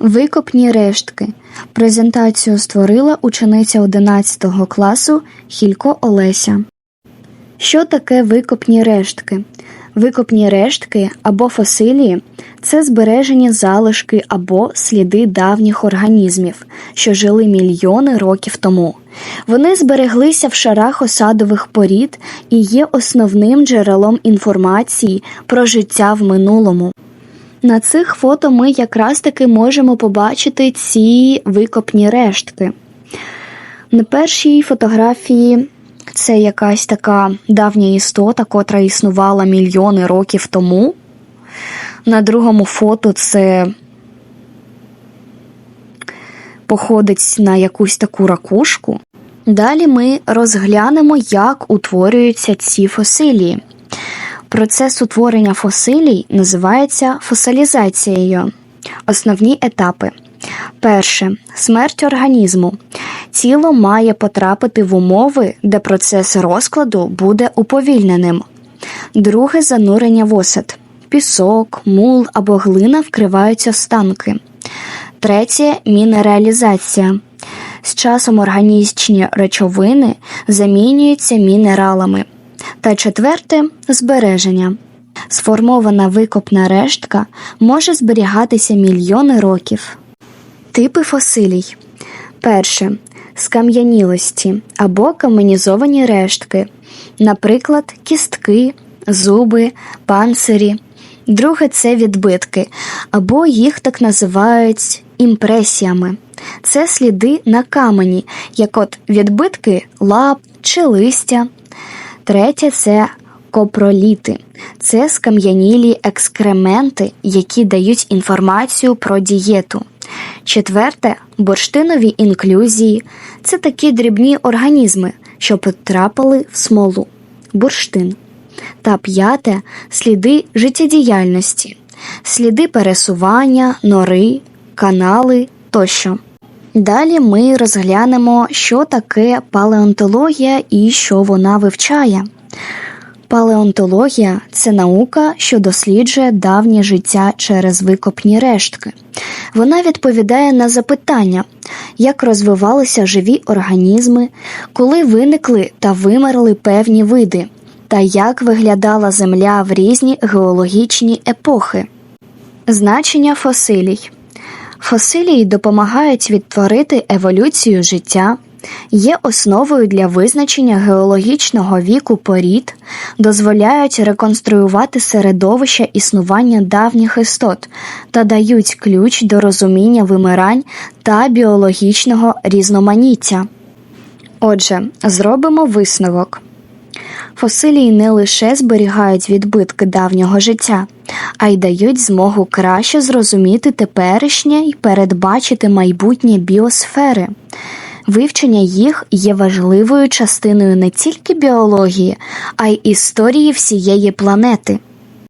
Викопні рештки. Презентацію створила учениця 11 класу Хілько Олеся. Що таке викопні рештки? Викопні рештки або фасилії це збережені залишки або сліди давніх організмів, що жили мільйони років тому. Вони збереглися в шарах осадових порід і є основним джерелом інформації про життя в минулому. На цих фото ми якраз таки можемо побачити ці викопні рештки. На першій фотографії це якась така давня істота, котра існувала мільйони років тому. На другому фото це походить на якусь таку ракушку. Далі ми розглянемо, як утворюються ці фосилії. Процес утворення фосилій називається фосилізацією. Основні етапи. Перше смерть організму. Тіло має потрапити в умови, де процес розкладу буде уповільненим. Друге занурення в осад. Пісок, мул або глина вкривають останки. Третє мінералізація. З часом органічні речовини замінюються мінералами. Та четверте збереження. Сформована викопна рештка може зберігатися мільйони років. Типи фосилій. Перше скам'янілості або каменізовані рештки, наприклад, кістки, зуби, панцирі. Друге це відбитки, або їх так називають імпресіями. Це сліди на камені, як от відбитки лап чи листя. Третє це копроліти. Це скам'янілі екскременти, які дають інформацію про дієту. Четверте бурштинові інклюзії. Це такі дрібні організми, що потрапили в смолу бурштин. Та п'яте сліди життєдіяльності, сліди пересування, нори, канали тощо. Далі ми розглянемо, що таке палеонтологія і що вона вивчає. Палеонтологія це наука, що досліджує давнє життя через викопні рештки. Вона відповідає на запитання, як розвивалися живі організми, коли виникли та вимерли певні види, та як виглядала Земля в різні геологічні епохи. Значення фосилій. Фосилії допомагають відтворити еволюцію життя, є основою для визначення геологічного віку порід, дозволяють реконструювати середовище існування давніх істот та дають ключ до розуміння вимирань та біологічного різноманіття. Отже, зробимо висновок. Фосилії не лише зберігають відбитки давнього життя, а й дають змогу краще зрозуміти теперішнє і передбачити майбутнє біосфери. Вивчення їх є важливою частиною не тільки біології, а й історії всієї планети.